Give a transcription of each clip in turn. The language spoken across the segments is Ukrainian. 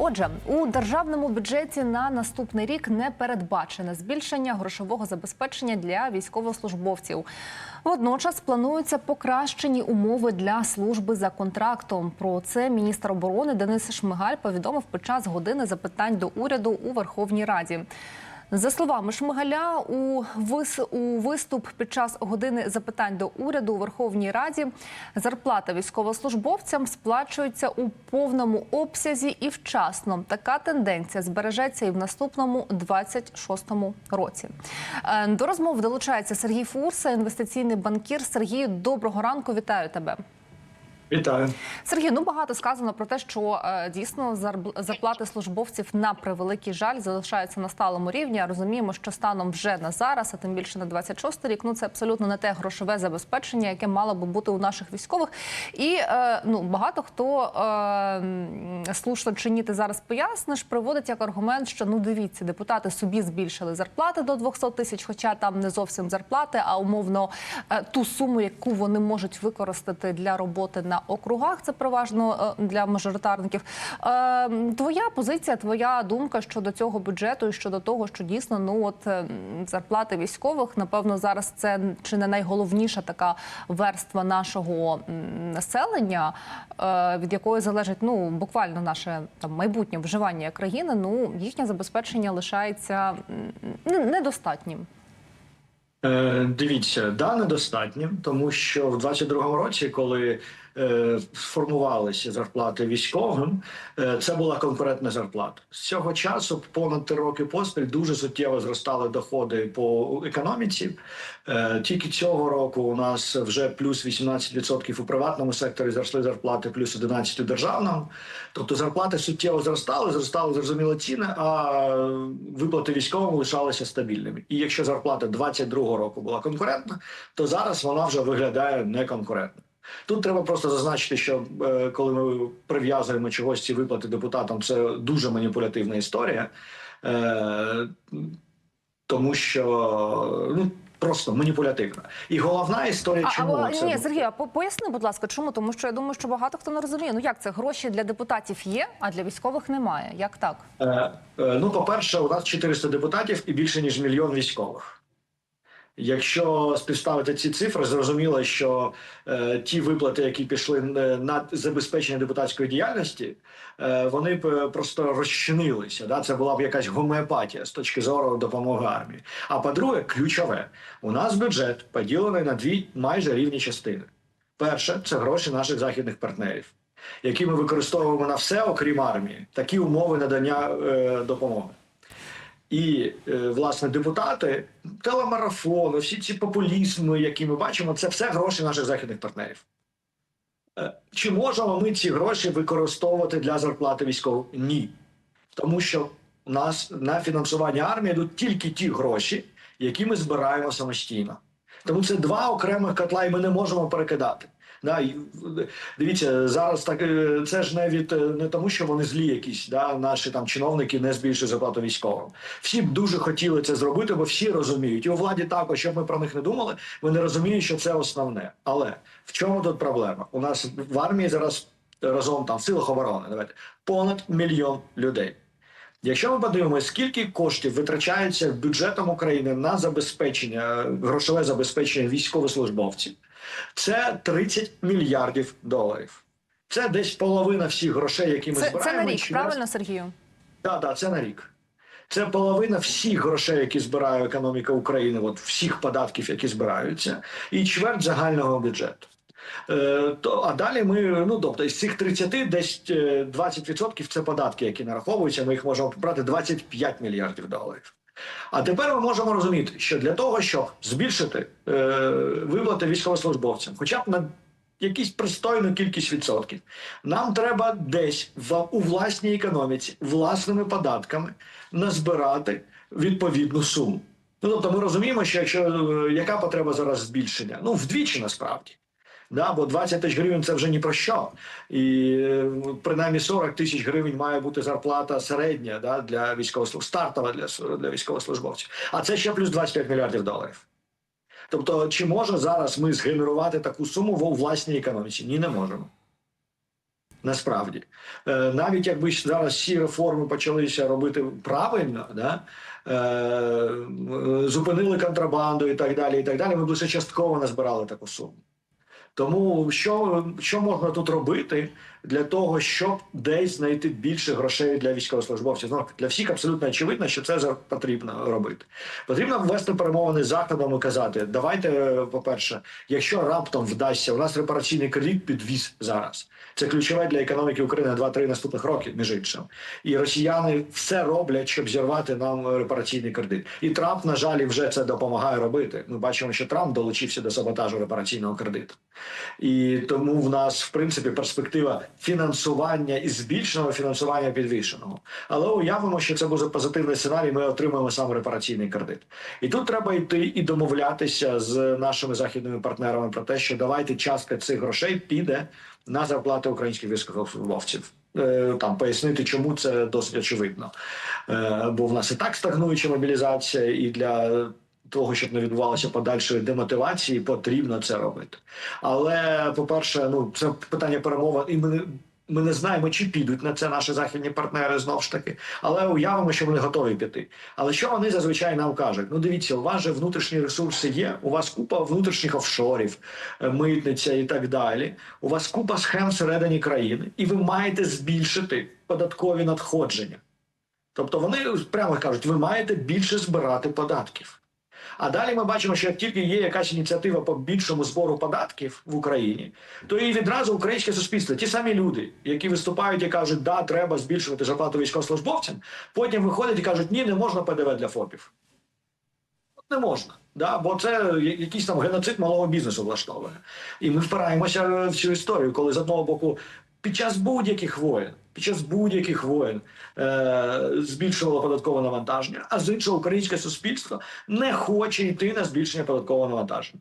Отже, у державному бюджеті на наступний рік не передбачене збільшення грошового забезпечення для військовослужбовців. Водночас плануються покращені умови для служби за контрактом. Про це міністр оборони Денис Шмигаль повідомив під час години запитань до уряду у Верховній Раді. За словами Шмигаля, у вис виступ під час години запитань до уряду у Верховній Раді зарплата військовослужбовцям сплачується у повному обсязі і вчасно. Така тенденція збережеться і в наступному 26-му році. Е, До розмов долучається Сергій Фурса, інвестиційний банкір. Сергію, доброго ранку. Вітаю тебе. Вітаю. Сергій, ну багато сказано про те, що е, дійсно зарплати службовців на превеликий жаль залишаються на сталому рівні. Розуміємо, що станом вже на зараз, а тим більше на 26 рік, ну це абсолютно не те грошове забезпечення, яке мало би бути у наших військових. І е, ну багато хто е, слушно чи зараз поясниш, приводить як аргумент, що ну дивіться, депутати собі збільшили зарплати до 200 тисяч, хоча там не зовсім зарплати, а умовно е, ту суму, яку вони можуть використати для роботи на округах. Це переважно е, для мажоритарників. Е, Твоя позиція, твоя думка щодо цього бюджету і щодо того, що дійсно ну от е, зарплати військових, напевно, зараз це чи не найголовніша така верства нашого населення, від якої залежить ну буквально наше там майбутнє вживання країни. Ну їхнє забезпечення лишається недостатнім. Дивіться, да, недостатньо, тому що в 22-му році, коли е, сформувалися зарплати військовим, е, це була конкурентна зарплата. З цього часу понад три роки поспіль дуже суттєво зростали доходи по економіці. Е, тільки цього року у нас вже плюс 18% у приватному секторі зросли зарплати, плюс 11% у державному. Тобто зарплати суттєво зростали, зростали зрозуміло ціни, а виплати військовим лишалися стабільними. І якщо зарплата 22-го року була конкурентна, то зараз вона вже виглядає неконкурентно. Тут треба просто зазначити, що е, коли ми прив'язуємо чогось ці виплати депутатам, це дуже маніпулятивна історія, е, тому що ну просто маніпулятивна. І головна історія, А, чому а, це ні, Сергій, а поясни, будь ласка, чому? Тому що я думаю, що багато хто не розуміє. Ну як це гроші для депутатів є, а для військових немає. Як так? Е, е, Ну, по-перше, у нас 400 депутатів і більше ніж мільйон військових. Якщо співставити ці цифри, зрозуміло, що е, ті виплати, які пішли е, на забезпечення депутатської діяльності, е, вони б просто розчинилися. Да? Це була б якась гомеопатія з точки зору допомоги армії. А по-друге, ключове, у нас бюджет поділений на дві майже рівні частини. Перше це гроші наших західних партнерів, які ми використовуємо на все, окрім армії, такі умови надання е, допомоги. І е, власне депутати, телемарафони, всі ці популізми, які ми бачимо, це все гроші наших західних партнерів. Е, Чи можемо ми ці гроші використовувати для зарплати військових? Ні. Тому що у нас на фінансування армії йдуть тільки ті гроші, які ми збираємо самостійно. Тому це два окремих котла, і ми не можемо перекидати. Да, дивіться, зараз так е, це ж не від е, не тому, що вони злі якісь, да, наші там чиновники не збільшують зарплату військовим. Всі б дуже хотіли це зробити, бо всі розуміють. І у владі також, щоб ми про них не думали, вони розуміють, що це основне. Але в чому тут проблема? У нас в армії зараз разом там в силах оборони давайте понад мільйон людей. Якщо ми подивимося, скільки коштів витрачається бюджетом України на забезпечення, грошове забезпечення військовослужбовців, це 30 мільярдів доларів. Це десь половина всіх грошей, які ми Це, збираємо. це на рік, правильно, Сергію? Так, так, це на рік. Це половина всіх грошей, які збирає економіка України, от всіх податків, які збираються, і чверть загального бюджету. Е, то, а далі ми, ну тобто, із цих 30 десь е, 20% це податки, які нараховуються. Ми їх можемо побрати 25 мільярдів доларів. А тепер ми можемо розуміти, що для того, щоб збільшити е, виплати військовослужбовцям, хоча б на якусь пристойну кількість відсотків, нам треба десь в, у власній економіці, власними податками назбирати відповідну суму. Ну тобто, ми розуміємо, що якщо е, яка потреба зараз збільшення? Ну вдвічі насправді. Да, бо 20 тисяч гривень це вже ні про що. І е, принаймні 40 тисяч гривень має бути зарплата середня да, для військовослужбовців, стартова для, для військовослужбовців. А це ще плюс 25 мільярдів доларів. Тобто, чи може зараз ми згенерувати таку суму у власній економіці? Ні, не можемо. Насправді, е, навіть якби зараз всі реформи почалися робити правильно, да, е, зупинили контрабанду і так далі, і так далі, ми б лише частково назбирали таку суму. Тому що, що можна тут робити для того, щоб десь знайти більше грошей для військовослужбовців? Ну, для всіх абсолютно очевидно, що це потрібно робити. Потрібно ввести перемовини з і казати: давайте, е, по-перше, якщо раптом вдасться, у нас репараційний кредит підвіз зараз. Це ключове для економіки України на 2-3 наступних роки, між іншим. І росіяни все роблять, щоб зірвати нам репараційний кредит. І Трамп, на жаль, вже це допомагає робити. Ми бачимо, що Трамп долучився до саботажу репараційного кредиту. І тому в нас, в принципі, перспектива фінансування і збільшеного фінансування підвищеного. Але уявимо, що це буде позитивний сценарій. Ми отримаємо саме репараційний кредит. І тут треба йти і домовлятися з нашими західними партнерами про те, що давайте частка цих грошей піде на зарплати українських військовослужбовців. Е, Там пояснити, чому це досить очевидно. Е, Бо в нас і так стагнуюча мобілізація, і для того, щоб не відбувалося подальшої демотивації, потрібно це робити. Але, по-перше, ну це питання перемови, і ми. Ми не знаємо, чи підуть на це наші західні партнери знову ж таки, але уявимо, що вони готові піти. Але що вони зазвичай нам кажуть? Ну дивіться, у вас же внутрішні ресурси є, у вас купа внутрішніх офшорів, е, митниця і так далі. У вас купа схем всередині країни, і ви маєте збільшити податкові надходження. Тобто вони прямо кажуть, ви маєте більше збирати податків. А далі ми бачимо, що як тільки є якась ініціатива по більшому збору податків в Україні, то і відразу українське суспільство, ті самі люди, які виступають і кажуть, да, треба збільшувати зарплату військовослужбовцям, потім виходять і кажуть, ні, не можна ПДВ для ФОПів. Не можна, да, бо це якийсь там геноцид малого бізнесу влаштовує. І ми впираємося в цю історію, коли з одного боку під час будь-яких воєн, під час будь-яких воєн е, збільшувало податкове навантаження, а з іншого українське суспільство не хоче йти на збільшення податкового навантаження.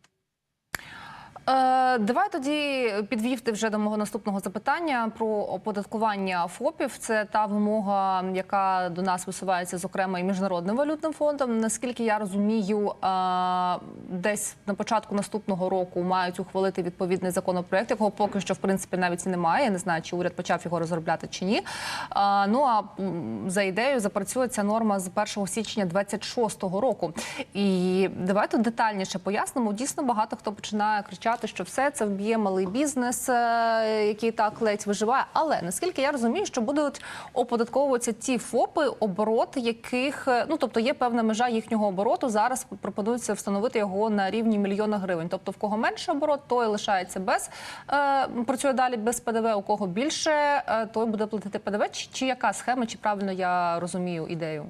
Е, давай тоді підвівти вже до мого наступного запитання про оподаткування ФОПів. Це та вимога, яка до нас висувається, зокрема, і міжнародним валютним фондом. Наскільки я розумію, е, десь на початку наступного року мають ухвалити відповідний законопроект, якого поки що в принципі навіть і немає. Не знаю, чи уряд почав його розробляти чи ні. Е, ну а за ідеєю запрацює ця норма з 1 січня 26-го року. І давай тут детальніше пояснимо. Дійсно, багато хто починає кричати, що все це вб'є малий бізнес, е, який так ледь виживає. Але наскільки я розумію, що будуть оподатковуватися ті ФОПи, оборот яких е, ну тобто є певна межа їхнього обороту. Зараз пропонується встановити його на рівні мільйона гривень. Тобто, в кого менше оборот, той лишається без е, працює далі без ПДВ. У кого більше, той буде платити ПДВ. Чи, чи яка схема? Чи правильно я розумію ідею?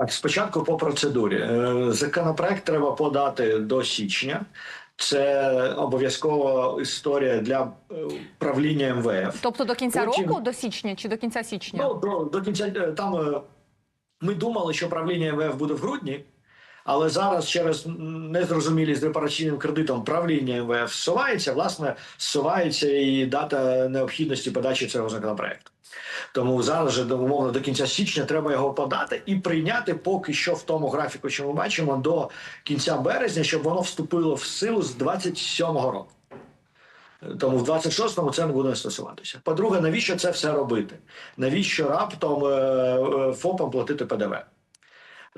Так, спочатку по процедурі. Законопроект треба подати до січня. Це обов'язкова історія для е, правління МВФ. Тобто до кінця Потім- року, до січня чи до кінця січня? Ну, до, до кінця е, там е, ми думали, що правління МВФ буде в грудні, але зараз через незрозумілість репараційним кредитом правління МВФ зсувається, власне, зсувається і дата необхідності подачі цього законопроекту. Тому зараз же умовно до кінця січня треба його подати і прийняти поки що в тому графіку, що ми бачимо, до кінця березня, щоб воно вступило в силу з 27-го року. Тому в 26-му це не буде стосуватися. По-друге, навіщо це все робити? Навіщо раптом е, е, ФОПам платити ПДВ?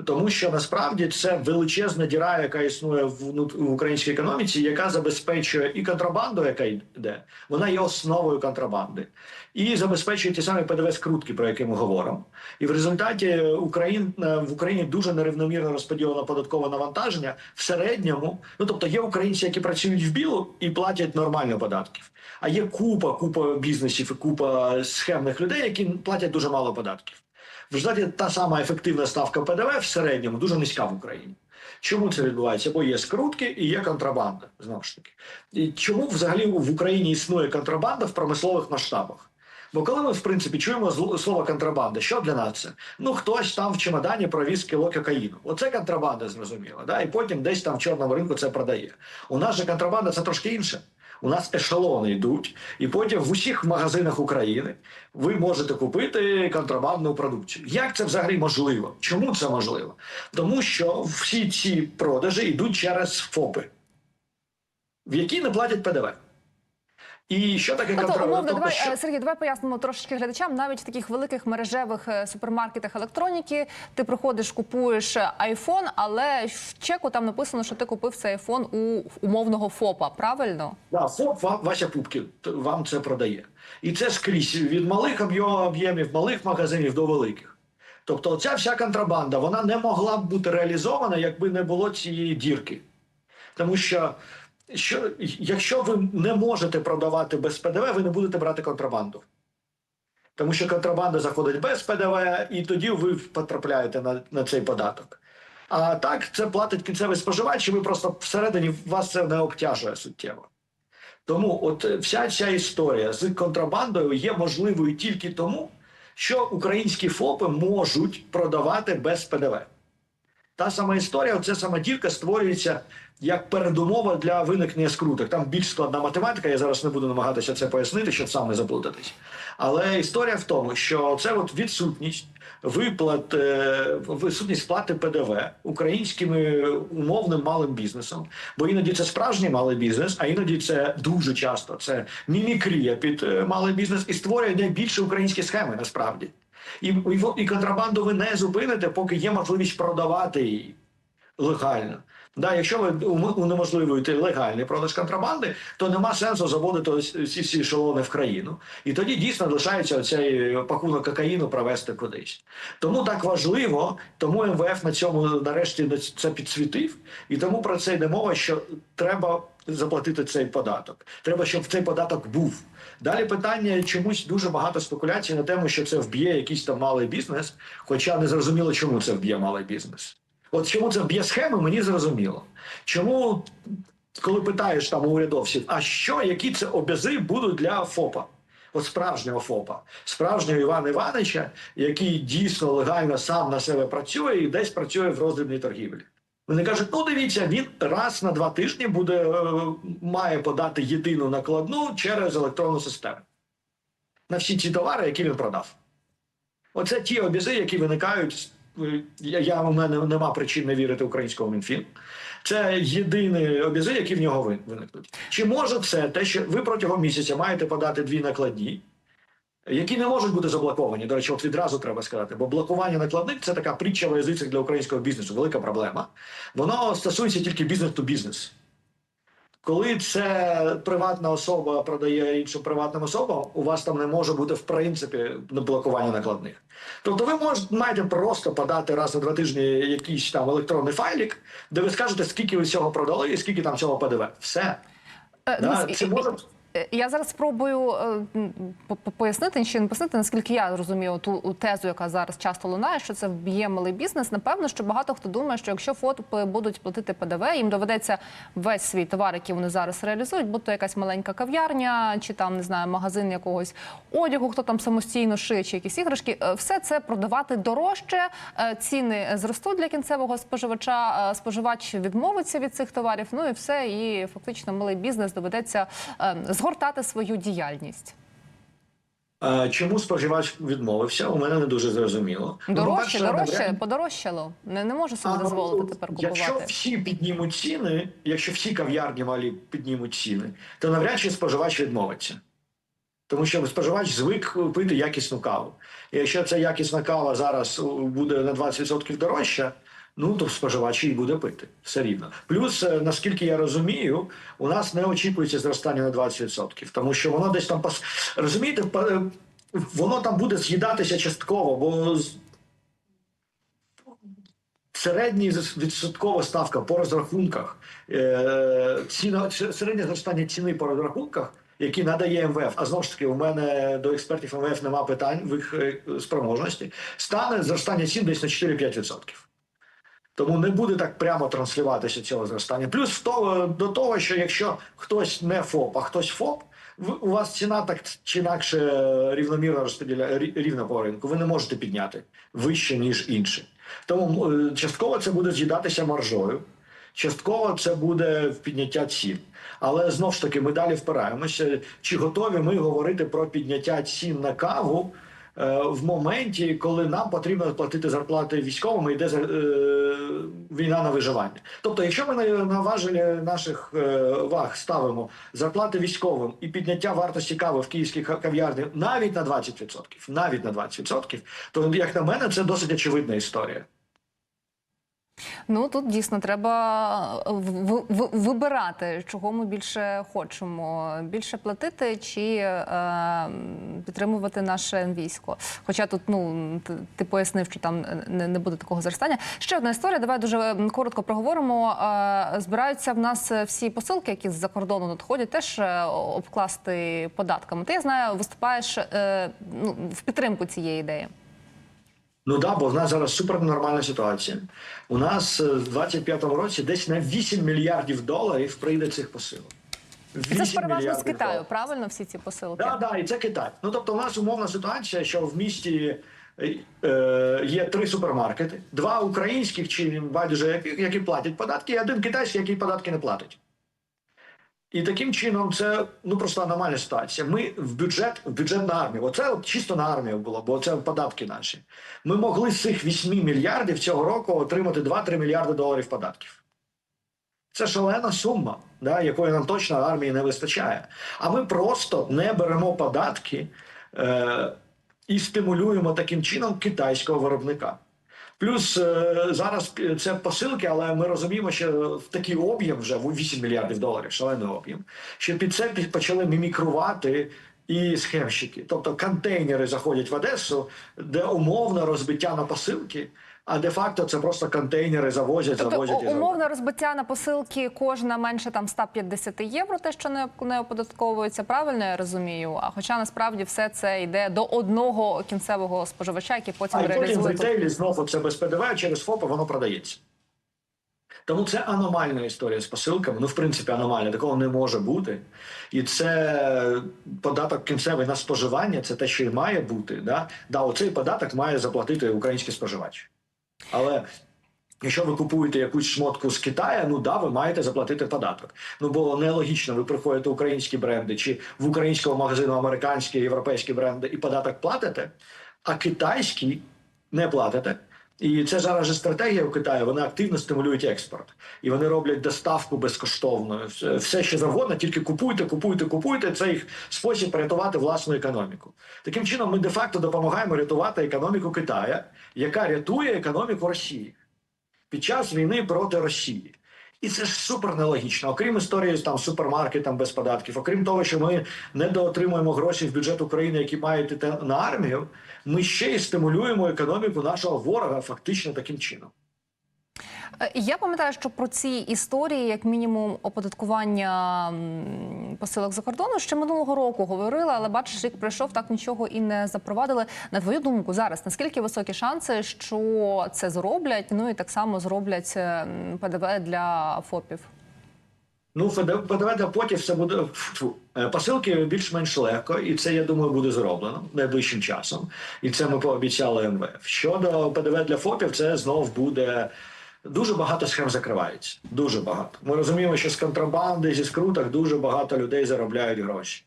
Тому що насправді це величезна діра, яка існує в, українській економіці, яка забезпечує і контрабанду, яка йде, вона є основою контрабанди, і забезпечує ті самі ПДВ скрутки, про які ми говоримо. І в результаті Україн, е, в Україні дуже нерівномірно розподілено податкове навантаження в середньому. Ну тобто є українці, які працюють в білу і платять нормально податків. А є купа, купа бізнесів і купа схемних людей, які платять дуже мало податків. В результаті та сама ефективна ставка ПДВ в середньому дуже низька в Україні. Чому це відбувається? Бо є скрутки і є контрабанда. Знову ж таки. І чому взагалі в Україні існує контрабанда в промислових масштабах? Бо коли ми, в принципі, чуємо слово контрабанда, що для нас це? Ну, хтось там в чемодані провіз кіло кокаїну. Оце контрабанда, зрозуміло. Да? І потім десь там в чорному ринку це продає. У нас же контрабанда це трошки інше. У нас ешелони йдуть, і потім в усіх магазинах України ви можете купити контрабандну продукцію. Як це взагалі можливо? Чому це можливо? Тому що всі ці продажі йдуть через ФОПи, в які не платять ПДВ. І що таке Тобто, умовно, давай, що- е, Сергій, давай пояснимо трошечки глядачам. Навіть в таких великих мережевих е, супермаркетах електроніки ти приходиш, купуєш айфон, але в чеку там написано, що ти купив цей айфон у умовного ФОПа. Правильно? Да, ФОП вам, Вася Пупкін вам це продає. І це скрізь від малих об'ємів, малих магазинів до великих. Тобто ця вся контрабанда вона не могла б бути реалізована, якби не було цієї дірки. Тому що, що якщо ви не можете продавати без ПДВ, ви не будете брати контрабанду. Тому що контрабанда заходить без ПДВ, і тоді ви потрапляєте на, на цей податок. А так це платить кінцевий споживач, і ви просто всередині вас це не обтяжує суттєво. Тому от вся ця історія з контрабандою є можливою тільки тому, що українські ФОПи можуть продавати без ПДВ. Та сама історія, ця сама дірка створюється як передумова для виникнення скруток. Там більш складна математика, я зараз не буду намагатися це пояснити, щоб сам не заплутатись. Але історія в тому, що це от відсутність виплат, е, відсутність сплати ПДВ українськими умовним малим бізнесом. Бо іноді це справжній малий бізнес, а іноді це дуже часто це мімікрія під е, малий бізнес і створює найбільше українські схеми насправді. І, і, і контрабанду ви не зупините, поки є можливість продавати її легально. Да, якщо ви унеможливуєте легальний продаж контрабанди, то нема сенсу заводити ось ці всі в країну. І тоді дійсно лишається оцей пакунок кокаїну провести кудись. Тому так важливо, тому МВФ на цьому нарешті це підсвітив, і тому про це йде мова, що треба заплатити цей податок. Треба, щоб цей податок був. Далі питання чомусь дуже багато спекуляцій на тему, що це вб'є якийсь там малий бізнес, хоча не зрозуміло, чому це вб'є малий бізнес. От чому це вб'є схеми, мені зрозуміло. Чому, коли питаєш там урядовців, а що, які це обязи будуть для ФОПа? От справжнього ФОПа, справжнього Івана Івановича, який дійсно легально сам на себе працює і десь працює в роздрібній торгівлі. Вони кажуть: ну дивіться, він раз на два тижні буде е, має подати єдину накладну через електронну систему на всі ті товари, які він продав. Оце ті обізи, які виникають. Я, у мене нема причин не вірити українському Мінфін. Це єдині обізи, які в нього виникнуть. Чи може це те, що ви протягом місяця маєте подати дві накладні, які не можуть бути заблоковані? До речі, от відразу треба сказати, бо блокування накладних це така притча в язицях для українського бізнесу, велика проблема. Воно стосується тільки бізнес-то-бізнес. Коли це приватна особа продає іншим приватним особам, у вас там не може бути в принципі блокування накладних. Тобто ви можете маєте просто подати раз на два тижні якийсь там електронний файлік, де ви скажете, скільки ви цього продали і скільки там цього ПДВ. Все. Е, Да, дивись, це може Я зараз спробую е, по- по- пояснити ще не пояснити, наскільки я розумію ту тезу, яка зараз часто лунає, що це вб'є малий бізнес. Напевно, що багато хто думає, що якщо ФОПи будуть платити ПДВ, їм доведеться весь свій товар, який вони зараз реалізують, будь то якась маленька кав'ярня, чи там не знаю, магазин якогось одягу, хто там самостійно шиє, чи якісь іграшки, е, все це продавати дорожче. е, Ціни зростуть для кінцевого споживача. е, Споживач відмовиться від цих товарів. Ну і все, і фактично малий бізнес доведеться е, згортати свою діяльність. Е, Чому споживач відмовився? У мене не дуже зрозуміло. Ну, Дорожче, по-перше, дорожче, подорожчало. Не, не може собі А, дозволити ну, тепер Якщо всі піднімуть ціни, якщо всі кав'ярні малі піднімуть ціни, то навряд чи споживач відмовиться. Тому що споживач звик пити якісну каву. І якщо ця якісна кава зараз буде на 20% дорожча, ну то споживач її буде пити все рівно. Плюс, е, наскільки я розумію, у нас не очікується зростання на 20%, тому що воно десь там пос... розумієте, е, воно там буде з'їдатися частково, бо середня відсоткова ставка по розрахунках, е, ціна, середнє зростання ціни по розрахунках, які надає МВФ, а знову ж таки, у мене до експертів МВФ нема питань в їх спроможності, стане зростання цін десь на 4-5%. Тому не буде так прямо транслюватися цього зростання. Плюс в того, до того, що якщо хтось не ФОП, а хтось ФОП, у вас ціна так чи інакше рівномірно розподіляє рі- рівно по ринку. Ви не можете підняти вище, ніж інші. Тому е, частково це буде з'їдатися маржою, частково це буде в підняття цін. Але знов ж таки ми далі впираємося, чи готові ми говорити про підняття цін на каву в моменті, коли нам потрібно платити зарплати військовим, і йде е, війна на виживання. Тобто, якщо ми на важелі наших е, ваг ставимо зарплати військовим і підняття вартості кави в київській кав'ярні навіть на 20%, навіть на 20%, то як на мене, це досить очевидна історія. Ну тут дійсно треба в- вибирати, чого ми більше хочемо: більше платити чи е, підтримувати наше військо. Хоча тут ну ти, пояснив, що там не, не буде такого зростання. Ще одна історія. Давай дуже коротко проговоримо. Е, збираються в нас всі посилки, які з-за кордону надходять, теж е, обкласти податками. Ти я знаю, виступаєш е, ну, в підтримку цієї ідеї. Ну да, бо в нас зараз супернормальна ситуація. У нас е, в 25-му році десь на 8 мільярдів доларів прийде цих посилок. Це ж переважно з Китаю, доларів. правильно? Всі ці посилки. Так, да, і це Китай. Ну тобто, у нас умовна ситуація, що в місті е, е, є три супермаркети, два українських чи байдуже, які платять податки, і один китайський, який податки не платить. І таким чином це ну просто аномальна ситуація. Ми в бюджет, в бюджет на армію. Оце от чисто на армію було, бо це податки наші. Ми могли з цих 8 мільярдів цього року отримати 2-3 мільярди доларів податків. Це шалена сума, да, якої нам точно армії не вистачає. А ми просто не беремо податки е, і стимулюємо таким чином китайського виробника. Плюс е, зараз це посилки, але ми розуміємо, що в такий об'єм вже в 8 мільярдів доларів, шалений об'єм, що під це почали мімікрувати і схемщики. Тобто контейнери заходять в Одесу, де умовно розбиття на посилки, а де-факто це просто контейнери завозять, Тобто завозять і о- умовне завозять. розбиття на посилки кожна менше там 150 євро, те, що не, не оподатковується, правильно я розумію. А хоча насправді все це йде до одного кінцевого споживача, який потім А і потім в реалізує. ретейлі знову це без ПДВ через ФОПи воно продається. Тому це аномальна історія з посилками. Ну, в принципі, аномальна, такого не може бути. І це податок кінцевий на споживання, це те, що і має бути. Да? Да, оцей податок має заплатити український споживач. Але якщо ви купуєте якусь шмотку з Китаю, ну да, ви маєте заплатити податок. Ну бо нелогічно, ви приходите українські бренди чи в українського магазину американські європейські бренди і податок платите, а китайський не платите. І це зараз же стратегія у Китаю. Вони активно стимулюють експорт, і вони роблять доставку безкоштовною. Все- що завгодно, тільки купуйте, купуйте, купуйте. Це їх спосіб рятувати власну економіку. Таким чином, ми де-факто допомагаємо рятувати економіку Китаю, яка рятує економіку Росії під час війни проти Росії. І це ж супер нелогічно. Окрім історії там супермаркетом без податків, окрім того, що ми недоотримуємо гроші в бюджет України, які мають іти на армію, ми ще й стимулюємо економіку нашого ворога фактично таким чином. Е, Я пам'ятаю, що про ці історії, як мінімум, оподаткування посилок за кордону ще минулого року говорили, але бачиш, рік пройшов, так нічого і не запровадили. На твою думку, зараз наскільки високі шанси, що це зроблять? Ну і так само зроблять е, ПДВ для ФОПів. Ну, ПДВ для потів це буде е, посилки більш-менш легко, і це я думаю буде зроблено найближчим часом. І це ми пообіцяли МВФ. Щодо ПДВ для ФОПів, це знов буде. Дуже багато схем закривається. Дуже багато. Ми розуміємо, що з контрабанди, зі скруток дуже багато людей заробляють гроші.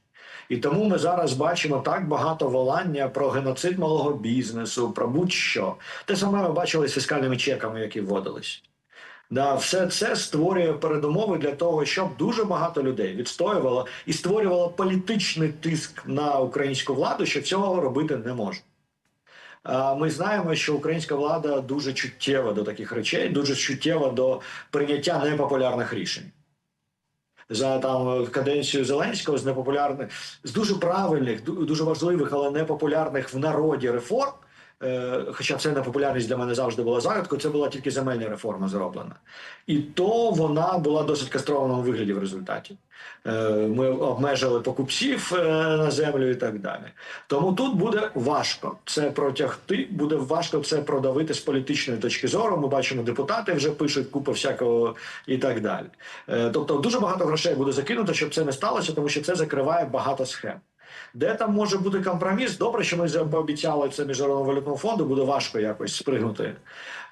І тому ми зараз бачимо так багато волання про геноцид малого бізнесу, про будь-що. Те саме ми бачили з фіскальними чеками, які вводились. Да, все це створює передумови для того, щоб дуже багато людей відстоювало і створювало політичний тиск на українську владу, що цього робити не може. Ми знаємо, що українська влада дуже чуттєва до таких речей, дуже чуттєва до прийняття непопулярних рішень. За там каденцію Зеленського з непопулярних, з дуже правильних, дуже важливих, але непопулярних в народі реформ. Е, хоча це непопулярність для мене завжди була загадкою, це була тільки земельна реформа зроблена. І то вона була досить кастрованому вигляді в результаті. Е, Ми обмежили покупців е, на землю і так далі. Тому тут буде важко це протягти, буде важко це продавити з політичної точки зору. Ми бачимо, депутати вже пишуть купу всякого і так далі. Тобто дуже багато грошей буде закинуто, щоб це не сталося, тому що це закриває багато схем. Де там може бути компроміс? Добре, що ми пообіцяли це міжнародному валютному фонду, буде важко якось спригнути.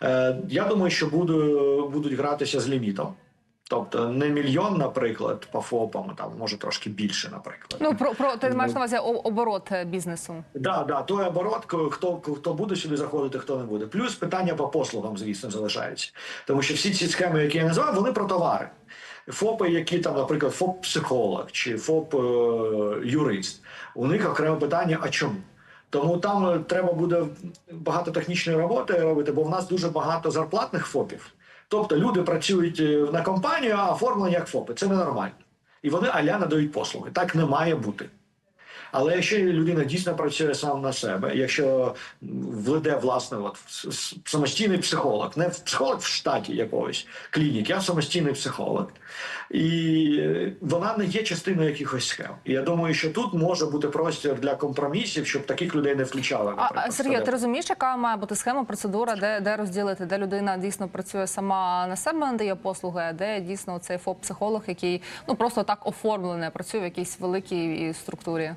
Е, я думаю, що буду, будуть гратися з лімітом. Тобто не мільйон, наприклад, по ФОПам, там може трошки більше, наприклад. Ну про, про ти маєш на увазі оборот е, бізнесу. Да, да, той оборот, хто хто буде сюди заходити, хто не буде. Плюс питання по послугам, звісно, залишається. Тому що всі ці схеми, які я назвав, вони про товари. ФОПи, які там, наприклад, ФОП-психолог чи ФОП-юрист, у них окреме питання, а чому? Тому там е, треба буде багато технічної роботи робити, бо в нас дуже багато зарплатних ФОПів. Тобто люди працюють е, на компанію, а оформлені як ФОПи. Це ненормально. І вони аля надають послуги. Так не має бути. Але якщо людина дійсно працює сам на себе, якщо веде власне от самостійний психолог, не в- психолог в штаті якогось клініки, а самостійний психолог, і вона не є частиною якихось схем. І я думаю, що тут може бути простір для компромісів, щоб таких людей не включали. А, Сергій, ти розумієш, яка має бути схема, процедура, де, де розділити, де людина дійсно працює сама на себе, надає послуги, а де дійсно цей ФОП-психолог, який ну просто так оформлений, працює в якійсь великій структурі.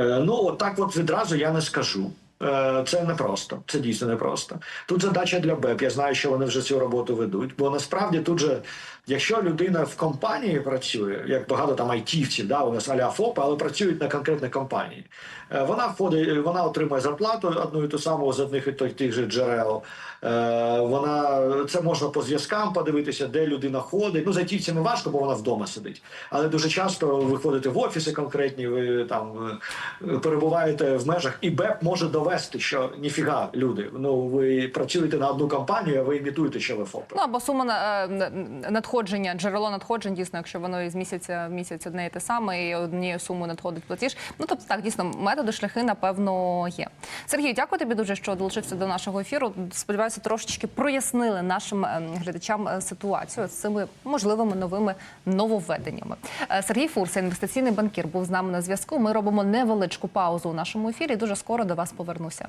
Е, Ну, от от відразу я не скажу. Е, Це непросто, це дійсно непросто. Тут задача для БЕП. Я знаю, що вони вже цю роботу ведуть. Бо насправді тут же, якщо людина в компанії працює, як багато там айтівців, да, у нас аля ФОП, але працюють на конкретній компанії. е, Вона входить, вона отримує зарплату одну і ту саму з одних і тих же джерел. Е, Вона це можна по зв'язкам подивитися, де людина ходить. Ну, з айтівцями важко, бо вона вдома сидить. Але дуже часто ви ходите в офіси конкретні, ви там е, перебуваєте в межах, і БЕП може довести, що ніфіга, люди. Ну ви працюєте на одну компанію, а ви імітуєте, ви ФОПи. Ну або сума е, надходження, джерело надходжень, дійсно, якщо воно із місяця в місяць одне і те саме, і однією сумою надходить платіж. Ну тобто так, дійсно, методи, шляхи, напевно, є. Сергій, дякую тобі дуже, що долучився до нашого ефіру. Сподіваюся, трошечки прояснили нашим ем, глядачам е, ситуацію з цими можливими новими нововведеннями. Е, Сергій Фурса, інвестиційний банкір, був з нами на зв'язку. Ми робимо невеличку паузу у нашому ефірі. Дуже скоро до вас повернуся.